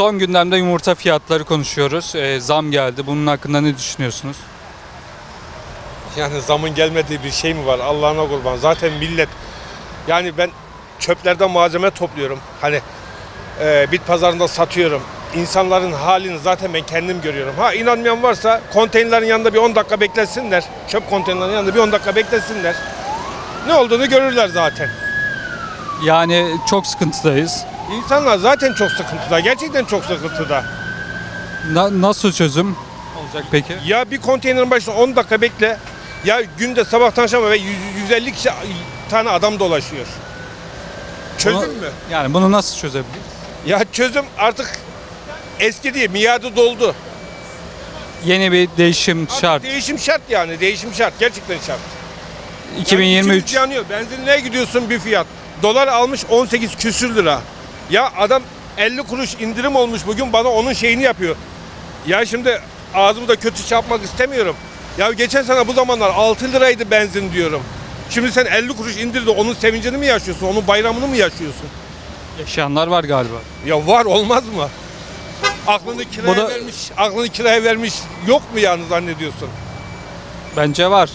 Son gündemde yumurta fiyatları konuşuyoruz. Ee, zam geldi. Bunun hakkında ne düşünüyorsunuz? Yani zamın gelmediği bir şey mi var Allah'ına kurban. Zaten millet yani ben çöplerden malzeme topluyorum. Hani e, bit pazarında satıyorum. İnsanların halini zaten ben kendim görüyorum. Ha inanmayan varsa konteynerlerin yanında bir 10 dakika beklesinler. Çöp konteynerlerin yanında bir 10 dakika beklesinler. Ne olduğunu görürler zaten. Yani çok sıkıntıdayız. İnsanlar zaten çok sıkıntıda. Gerçekten çok sıkıntıda. Na- nasıl çözüm olacak peki? Ya bir konteynerin başında 10 dakika bekle. Ya günde sabahtan akşama ve 100, 150 kişi tane adam dolaşıyor. Çözüm Bunu- mü? Yani bunu nasıl çözebiliriz? Ya çözüm artık eski değil, miadı doldu. Yeni bir değişim Artık şart. Değişim şart yani, değişim şart. Gerçekten şart. Yani 2023 içimiz yanıyor. Benzinliğe gidiyorsun bir fiyat. Dolar almış 18 küsür lira. Ya adam 50 kuruş indirim olmuş bugün bana onun şeyini yapıyor. Ya şimdi ağzımı da kötü çarpmak istemiyorum. Ya geçen sene bu zamanlar 6 liraydı benzin diyorum. Şimdi sen 50 kuruş indirdi onun sevincini mi yaşıyorsun? Onun bayramını mı yaşıyorsun? yaşayanlar var galiba. Ya var olmaz mı? Aklını kiraya da- vermiş, aklını kiraya vermiş yok mu yani zannediyorsun? Bence var.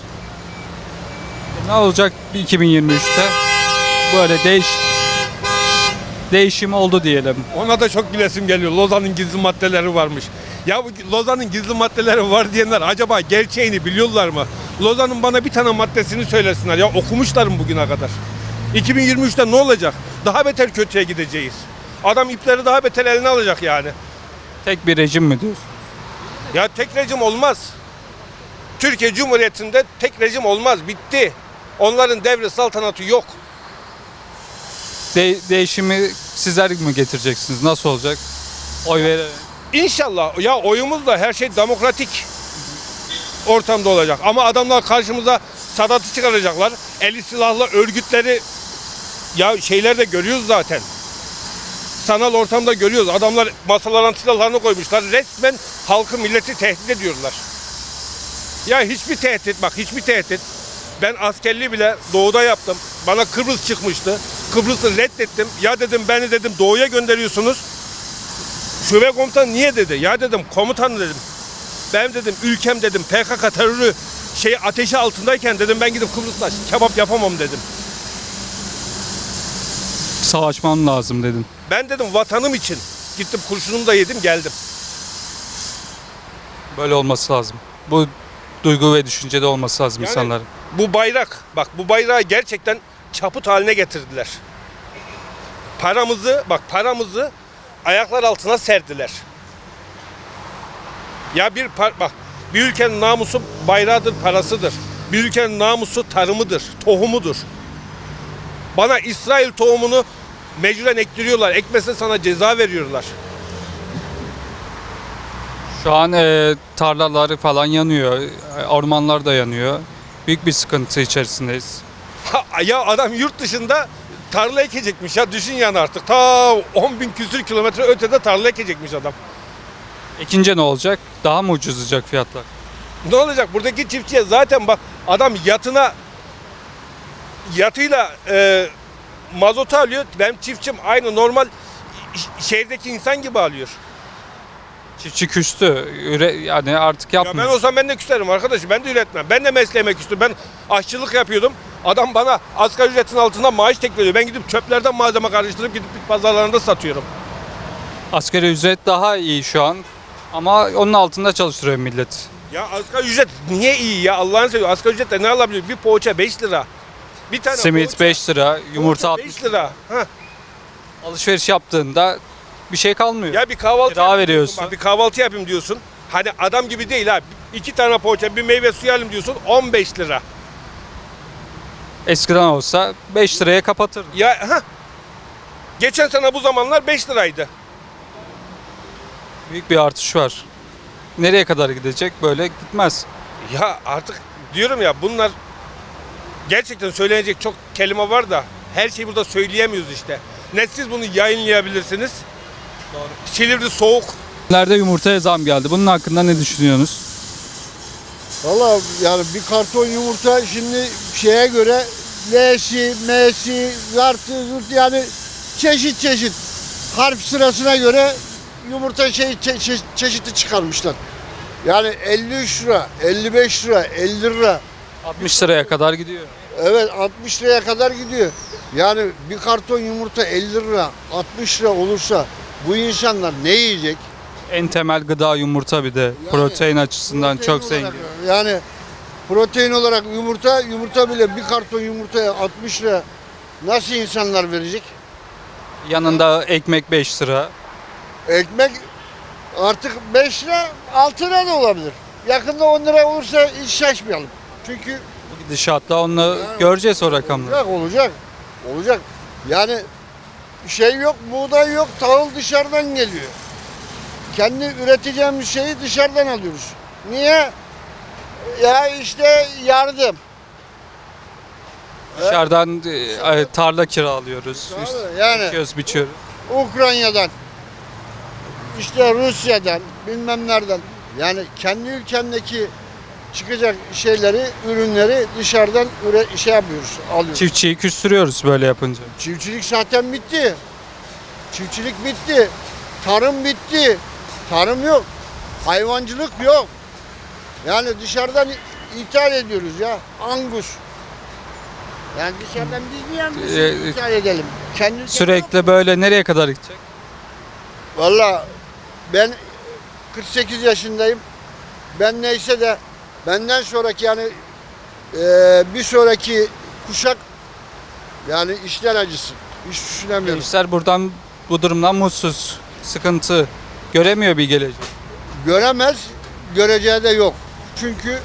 Ne olacak 2023'te? Böyle değiş değişim oldu diyelim. Ona da çok gülesim geliyor. Lozan'ın gizli maddeleri varmış. Ya bu Lozan'ın gizli maddeleri var diyenler acaba gerçeğini biliyorlar mı? Lozan'ın bana bir tane maddesini söylesinler. Ya okumuşlar mı bugüne kadar? 2023'te ne olacak? Daha beter kötüye gideceğiz. Adam ipleri daha beter eline alacak yani. Tek bir rejim mi diyorsun? Ya tek rejim olmaz. Türkiye Cumhuriyeti'nde tek rejim olmaz. Bitti. Onların devri saltanatı yok. De- değişimi sizler mi getireceksiniz? Nasıl olacak? Oy vererek. İnşallah ya oyumuzla her şey demokratik ortamda olacak. Ama adamlar karşımıza Sadat'ı çıkaracaklar. Eli silahlı örgütleri ya şeyler de görüyoruz zaten. Sanal ortamda görüyoruz. Adamlar masaların silahlarını koymuşlar. Resmen halkı milleti tehdit ediyorlar. Ya hiçbir tehdit bak hiçbir tehdit. Ben askerliği bile doğuda yaptım. Bana Kıbrıs çıkmıştı. Kıbrıs'ı reddettim. Ya dedim beni dedim doğuya gönderiyorsunuz. Şube komutanı niye dedi? Ya dedim komutan dedim. Ben dedim ülkem dedim PKK terörü şey ateşi altındayken dedim ben gidip Kıbrıs'ta kebap yapamam dedim. Savaşmam lazım dedin. Ben dedim vatanım için gittim kurşunumu da yedim geldim. Böyle olması lazım. Bu duygu ve düşüncede olması lazım Yani- insanların. Bu bayrak bak bu bayrağı gerçekten çaput haline getirdiler. Paramızı bak paramızı ayaklar altına serdiler. Ya bir par bak bir ülkenin namusu bayrağıdır, parasıdır. Bir ülkenin namusu tarımıdır, tohumudur. Bana İsrail tohumunu mecburen ektiriyorlar. Ekmese sana ceza veriyorlar. Şu an e, tarlaları falan yanıyor. e, Ormanlar da yanıyor. Büyük bir sıkıntı içerisindeyiz. Ya adam yurt dışında tarla ekecekmiş ya düşün yani artık. Ta 10 bin küsür kilometre ötede tarla ekecekmiş adam. İkinci ne olacak? Daha mı ucuzlayacak fiyatlar? Ne olacak buradaki çiftçiye zaten bak adam yatına yatıyla e, mazotu alıyor. Benim çiftçim aynı normal şehirdeki insan gibi alıyor. Çiftçi küstü. Üre, yani artık Ya yapmıyor. ben olsam ben de küserim arkadaşım. Ben de üretmem. Ben de mesleğime küstüm. Ben aşçılık yapıyordum. Adam bana asgari ücretin altında maaş teklif ediyor. Ben gidip çöplerden malzeme karıştırıp gidip bit pazarlarında satıyorum. Asgari ücret daha iyi şu an. Ama onun altında çalıştırıyor millet. Ya asgari ücret niye iyi ya Allah'ını seviyorum. Asgari ücretle ne alabiliyor? Bir poğaça 5 lira. Bir tane Simit poğaça- 5 lira, yumurta poğaça 60 5 lira. Heh. Alışveriş yaptığında bir şey kalmıyor. Ya bir kahvaltı Kira yapayım veriyorsun. diyorsun, Bak bir kahvaltı yapayım diyorsun. Hani adam gibi değil ha. İki tane poğaça, bir meyve suyu alayım diyorsun. 15 lira. Eskiden olsa 5 liraya kapatır. Ya ha. Geçen sene bu zamanlar 5 liraydı. Büyük bir artış var. Nereye kadar gidecek? Böyle gitmez. Ya artık diyorum ya bunlar gerçekten söylenecek çok kelime var da her şeyi burada söyleyemiyoruz işte. Ne siz bunu yayınlayabilirsiniz. Silivri soğuk. Nerede yumurtaya zam geldi? Bunun hakkında ne düşünüyorsunuz? Valla yani bir karton yumurta şimdi şeye göre L'si, M'si, zartı, zurt yani çeşit çeşit harf sırasına göre yumurta şey çe- çe- çeşidi çıkarmışlar. Yani 53 lira, 55 lira, 50 lira. 60 liraya kadar gidiyor. Evet 60 liraya kadar gidiyor. Yani bir karton yumurta 50 lira, 60 lira olursa bu insanlar ne yiyecek? En temel gıda yumurta bir de. Protein açısından Protein çok olarak- zengin. Yani protein olarak yumurta, yumurta bile bir karton yumurtaya 60 lira nasıl insanlar verecek? Yanında ekmek 5 lira. Ekmek artık 5 lira, 6 lira da olabilir. Yakında 10 lira olursa hiç şaşmayalım. Çünkü Bu gidişatla onu göreceğiz o rakamları. olacak, olacak. Olacak. Yani şey yok, buğday yok, tahıl dışarıdan geliyor. Kendi üreteceğimiz şeyi dışarıdan alıyoruz. Niye? Ya işte yardım. Dışarıdan e, tarla kiralıyoruz. Tabii, İşte yani biçiyoruz, biçiyoruz. Ukrayna'dan, işte Rusya'dan, bilmem nereden. Yani kendi ülkemdeki çıkacak şeyleri, ürünleri dışarıdan üre, şey yapıyoruz, alıyoruz. Çiftçiyi küstürüyoruz böyle yapınca. Çiftçilik zaten bitti. Çiftçilik bitti. Tarım bitti. Tarım yok. Hayvancılık yok. Yani dışarıdan ithal ediyoruz ya. Angus. Yani dışarıdan biz niye Angus Ee, ithal edelim? Kendi ülkemizde yok. Sürekli böyle nereye kadar gidecek? Valla ben 48 yaşındayım. Ben neyse de benden sonraki yani eee, bir sonraki kuşak yani işler acısı. Hiç düşünemiyorum. Gençler buradan bu durumdan mutsuz, sıkıntı göremiyor bir gelecek. Göremez, göreceği de yok. Çünkü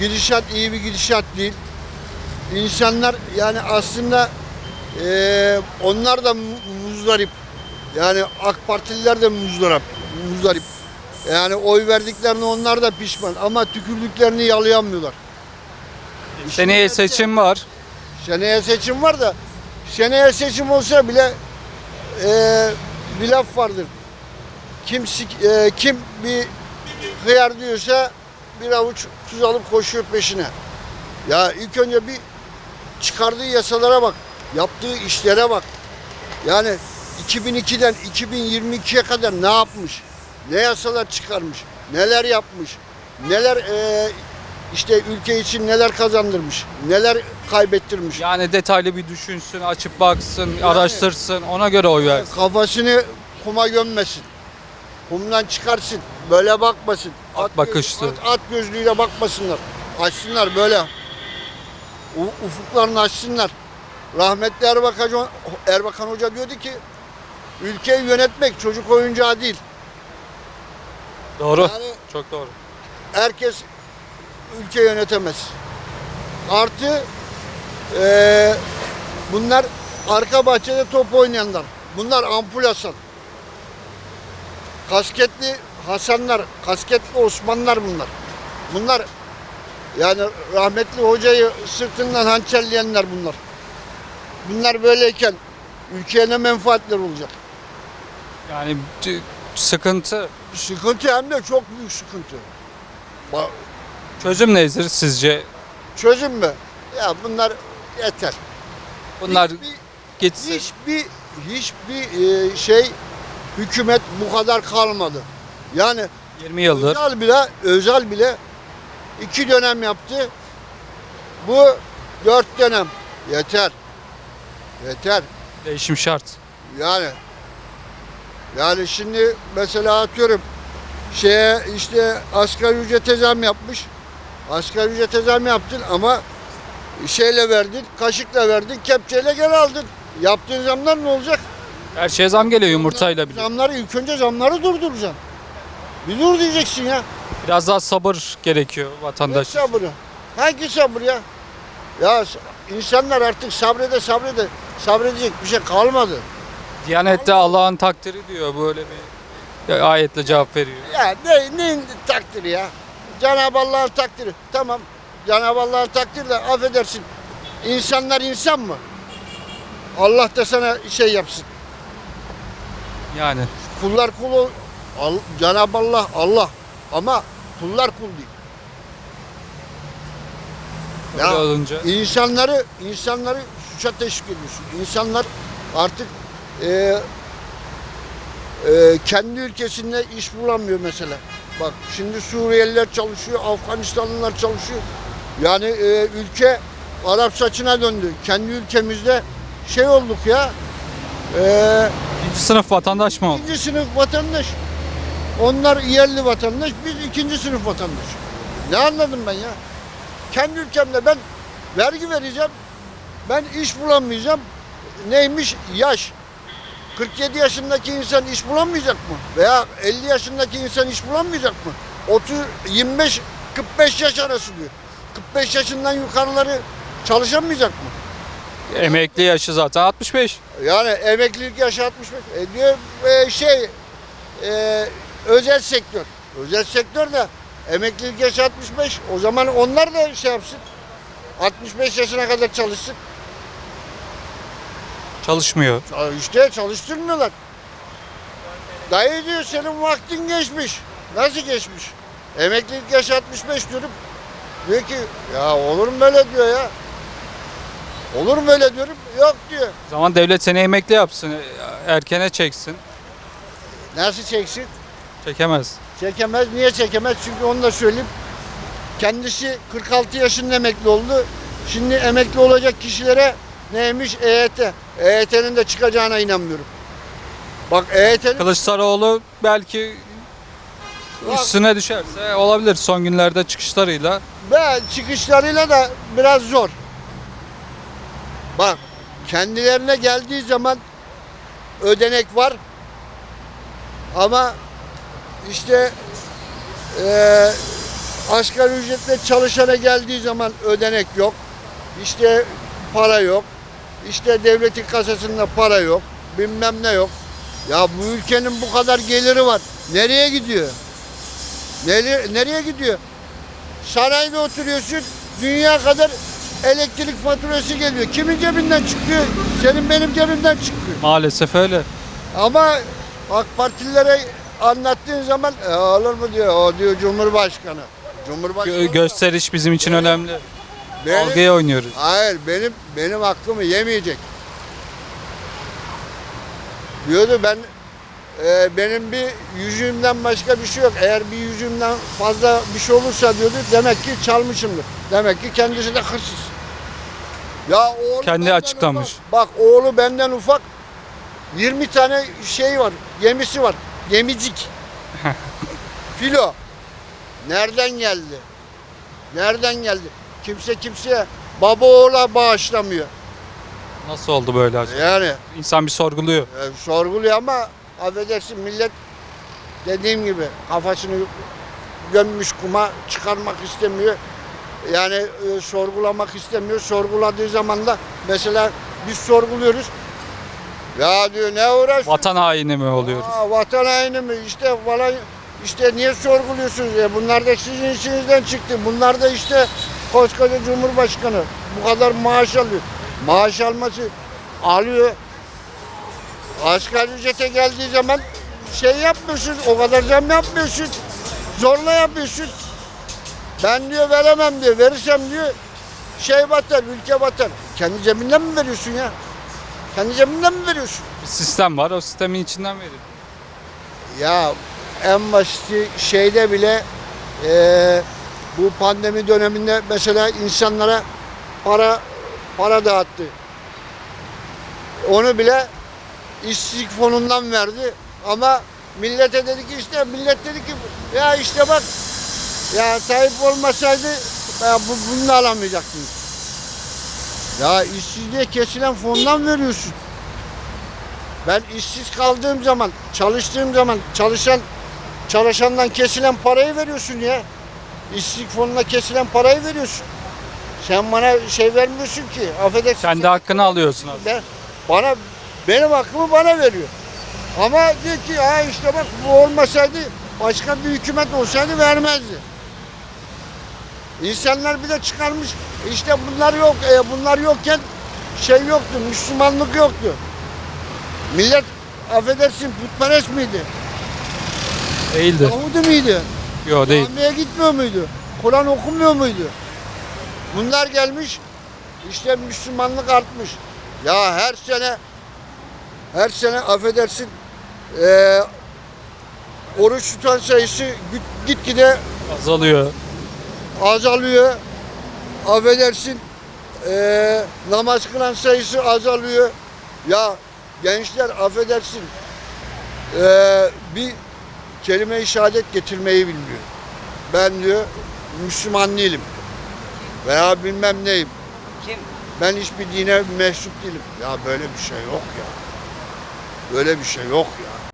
gidişat iyi bir gidişat değil. İnsanlar yani aslında eee, onlar da mu- muzdarip. Yani AK Partililer de muzdarip. muzdarip. Yani oy verdiklerine onlar da pişman ama tükürdüklerini yalayamıyorlar. Seneye seçim var. Seneye seçim var da seneye seçim olsa bile eee bir laf vardır. Kim eee, kim bir hıyar diyorsa bir avuç tuz alıp koşuyor peşine. Ya ilk önce bir çıkardığı yasalara bak. Yaptığı işlere bak. Yani 2002'den 2022'ye kadar ne yapmış? Ne yasalar çıkarmış? Neler yapmış? Neler eee, işte ülke için neler kazandırmış? Neler kaybettirmiş? Yani detaylı bir düşünsün, açıp baksın, araştırsın, ona göre oy versin. Kafasını kuma gömmesin. Kumdan çıkarsın. Böyle bakmasın. At bakışlı. At, at gözlüğüyle bakmasınlar. Açsınlar böyle. U- ufuklarını açsınlar. Rahmetli Erbakan, Erbakan Hoca diyordu ki ülkeyi yönetmek çocuk oyuncağı değil. Doğru. Yani Çok doğru. herkes ülke yönetemez. Artı eee, bunlar arka bahçede top oynayanlar. Bunlar ampul Hasan. Kasketli Hasanlar, kasketli Osmanlar bunlar. Bunlar yani rahmetli hocayı sırtından hançerleyenler bunlar. Bunlar böyleyken ülkeye ne menfaatler olacak? Yani c- sıkıntı. Sıkıntı hem de çok büyük sıkıntı. Ba- Çözüm nedir sizce? Çözüm mü? Ya bunlar yeter. Bunlar hiçbir, gitsin. hiçbir, hiçbir e, şey hükümet bu kadar kalmadı. Yani 20 yıldır. Özal bile, Özal bile iki dönem yaptı. Bu dört dönem. Yeter. Yeter. Değişim şart. Yani yani şimdi mesela atıyorum şeye işte asgari ücrete zam yapmış. Asgari ücrete zam yaptın ama şeyle verdin, kaşıkla verdin, kepçeyle geri aldın. Yaptığın zamlar ne olacak? Her şeye zam geliyor yumurtayla bile. Zamları ilk önce zamları durduracaksın. Bir dur diyeceksin ya. Biraz daha sabır gerekiyor Ne vatandaş. sabrı? Hangi sabır ya? Ya insanlar artık sabrede sabrede sabredecek bir şey kalmadı. Diyanette Allah'ın takdiri diyor böyle bir ayetle cevap veriyor. Ya ne, neyin takdiri ya? Cenab-ı Allah'ın takdiri. Tamam. Cenab-ı Allah'ın takdiri de affedersin. İnsanlar insan mı? Allah da sana şey yapsın. Yani Kullar kul. Al- Cenab-ı Allah Allah. Ama kullar kul değil. öyle Ya olunca insanları insanları suça teşvik ediyorsun. İnsanlar artık e, e, kendi ülkesinde iş bulamıyor mesela. Bak şimdi Suriyeliler çalışıyor, Afganistanlılar çalışıyor. Yani e, ülke Arap saçına döndü. Kendi ülkemizde şey olduk ya. E, İkinci sınıf vatandaş mı oldu? ikinci sınıf vatandaş. Onlar yerli vatandaş, biz ikinci sınıf vatandaş. Ne anladım ben ya? Kendi ülkemde ben vergi vereceğim, ben iş bulamayacağım. Neymiş? Yaş. 47 yaşındaki insan iş bulamayacak mı? Veya 50 yaşındaki insan iş bulamayacak mı? 30, 25, 45 yaş arası diyor. 45 yaşından yukarıları çalışamayacak mı? Emekli yaşı zaten 65. Yani emeklilik yaşı 65. E diyor e, şey e, özel sektör. Özel sektör de emeklilik yaşı 65. O zaman onlar da şey yapsın. 65 yaşına kadar çalışsın. Çalışmıyor. İşte çalıştırmıyorlar. Dayı diyor senin vaktin geçmiş. Nasıl geçmiş? Emeklilik yaşı 65 diyorum. Diyor ki ya olur mu böyle diyor ya. Olur mu öyle diyorum. Yok diyor. O zaman devlet seni emekli yapsın. Erkene çeksin. Nasıl çeksin? Çekemez. Çekemez. Niye çekemez? Çünkü onu da söyleyeyim. Kendisi 46 yaşında emekli oldu. Şimdi emekli olacak kişilere neymiş? EYT. EYT'nin de çıkacağına inanmıyorum. Bak E EYT'nin Kılıçdaroğlu belki Bak. üstüne düşerse olabilir son günlerde çıkışlarıyla. ve çıkışlarıyla da biraz zor. Bak kendilerine geldiği zaman ödenek var. Ama işte eee asgari ücretle çalışana geldiği zaman ödenek yok. İşte para yok. İşte devletin kasasında para yok. Bilmem ne yok. Ya bu ülkenin bu kadar geliri var. Nereye gidiyor? Nereye, nereye gidiyor? Sarayda oturuyorsun. Dünya kadar elektrik faturası geliyor. Kimin cebinden çıkıyor? Senin benim cebimden çıkıyor. Maalesef öyle. Ama AK Partililere anlattığın zaman e, olur mu diyor. O diyor Cumhurbaşkanı. Cumhurbaşkanı. Gö- gösteriş bizim için önemli. Benim- Algıya oynuyoruz. Hayır benim benim hakkımı yemeyecek. Diyordu ben e, benim bir yüzüğümden başka bir şey yok. Eğer bir yüzüğümden fazla bir şey olursa diyordu demek ki çalmışımdır. Demek ki kendisi de hırsız. Ya oğlu Kendi açıklamış. ufak. Bak oğlu benden ufak. 20 tane şey var. Gemisi var. Gemicik. Filo. Nereden geldi? Nereden geldi? Kimse kimseye baba oğula bağışlamıyor. Nasıl oldu böyle acaba? Yani İnsan bir sorguluyor. e, sorguluyor ama affedersin millet dediğim gibi kafasını gömmüş kuma çıkarmak istemiyor. Yani e, sorgulamak istemiyor. Sorguladığı zaman da mesela biz sorguluyoruz. Ya diyor ne uğraşıyorsun? Vatan haini mi oluyoruz? Aa, vatan haini mi? İşte falan işte niye sorguluyorsunuz? E bunlar da sizin içinizden çıktı. Bunlar da işte koskoca Cumhurbaşkanı. Bu kadar maaş alıyor. Maaş alması alıyor. Asgari ücrete geldiği zaman şey yapmıyorsun. O kadar zam yapmıyorsun. Zorla yapıyorsun. Ben diyor veremem diyor. Verirsem diyor şey batar, ülke batar. Kendi cebinden mi veriyorsun ya? Kendi cebinden mi veriyorsun? Bir sistem var o sistemin içinden verir. Ya en basiti şeyde bile eee, bu pandemi döneminde mesela insanlara para para dağıttı. Onu bile işsizlik fonundan verdi ama millete dedi ki işte millet dedi ki ya işte bak ya Tayyip olmasaydı ya bu, bunu da alamayacaktınız. Ya işsizliğe kesilen fondan veriyorsun. Ben işsiz kaldığım zaman, çalıştığım zaman çalışan çalışandan kesilen parayı veriyorsun ya. İşsizlik fonuna kesilen parayı veriyorsun. Sen bana şey vermiyorsun ki. Affedersin. Kendi hakkını alıyorsun abi. Ben, bana benim hakkımı bana veriyor. Ama diyor ki ha işte bak bu olmasaydı başka bir hükümet olsaydı vermezdi. İnsanlar bir de çıkarmış işte bunlar yok e, bunlar yokken şey yoktu Müslümanlık yoktu. Millet affedersin putperest miydi? Değildir. Yahudi miydi? Yok değil. Camiye gitmiyor muydu? Kur'an okumuyor muydu? Bunlar gelmiş, işte Müslümanlık artmış. Ya her sene, her sene affedersin, e, oruç tutan sayısı git- gitgide Azalıyor. azalıyor. Affedersin e, namaz kılan sayısı azalıyor. Ya gençler affedersin e, bir kelime-i şehadet getirmeyi bilmiyor. Ben diyor Müslüman değilim veya bilmem neyim. Kim? Ben hiçbir dine mensup değilim. Ya böyle bir şey yok ya. Böyle bir şey yok ya.